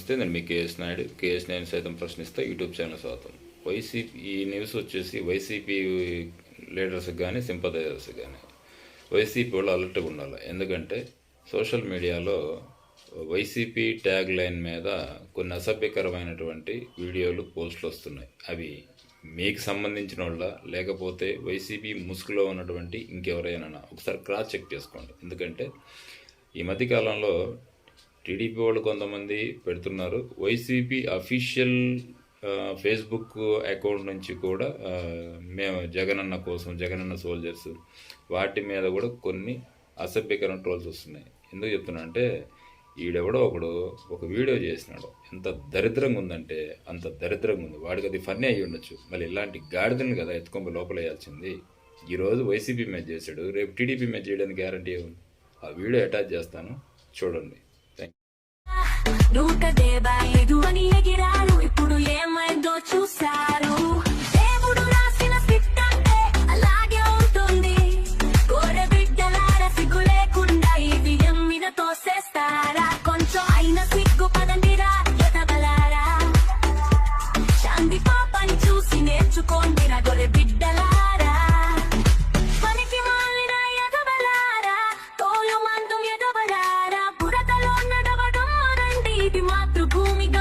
నమస్తే నేను మీ K S Naidu. K S Naidu సైతం ప్రశ్నిస్తా యూట్యూబ్ ఛానల్ స్వాగతం. వైసీపీ ఈ న్యూస్ వచ్చేసి వైసీపీ లీడర్స్కి కానీ సింపదైజర్స్కి కానీ వైసీపీ వాళ్ళు అలర్ట్గా ఉండాలి. ఎందుకంటే సోషల్ మీడియాలో వైసీపీ ట్యాగ్ లైన్ మీద కొన్ని అసభ్యకరమైనటువంటి వీడియోలు పోస్టులు వస్తున్నాయి. అవి మీకు సంబంధించిన వాళ్ళ లేకపోతే వైసీపీ ముసుగులో ఉన్నటువంటి ఇంకెవరైనా? ఒకసారి క్రాస్ చెక్ చేసుకోండి. ఎందుకంటే ఈ మధ్యకాలంలో టీడీపీ వాళ్ళు కొంతమంది పెడుతున్నారు. వైసీపీ అఫీషియల్ ఫేస్బుక్ అకౌంట్ నుంచి కూడా మేము జగనన్న కోసం జగనన్న సోల్జర్స్ వాటి మీద కూడా కొన్ని అసభ్యకరణ ట్రోల్స్ వస్తున్నాయి. ఎందుకు చెప్తున్నా అంటే ఈడెవడో ఒకడు ఒక వీడియో చేసినాడు. ఎంత దరిద్రంగా ఉందంటే అంత దరిద్రంగా ఉంది. వాడికి అది ఫన్నీ అయ్యి ఉండొచ్చు. మళ్ళీ ఇలాంటి గాడిదలను కదా ఎత్తుకొని లోపల వేయాల్సింది ఈరోజు వైసీపీ మ్యాచ్ చేశాడు. రేపు టీడీపీ మ్యాచ్ చేయడానికి గ్యారంటీ ఏముంది? ఆ వీడియో అటాచ్ చేస్తాను. చూడండి. Nunca pull me down.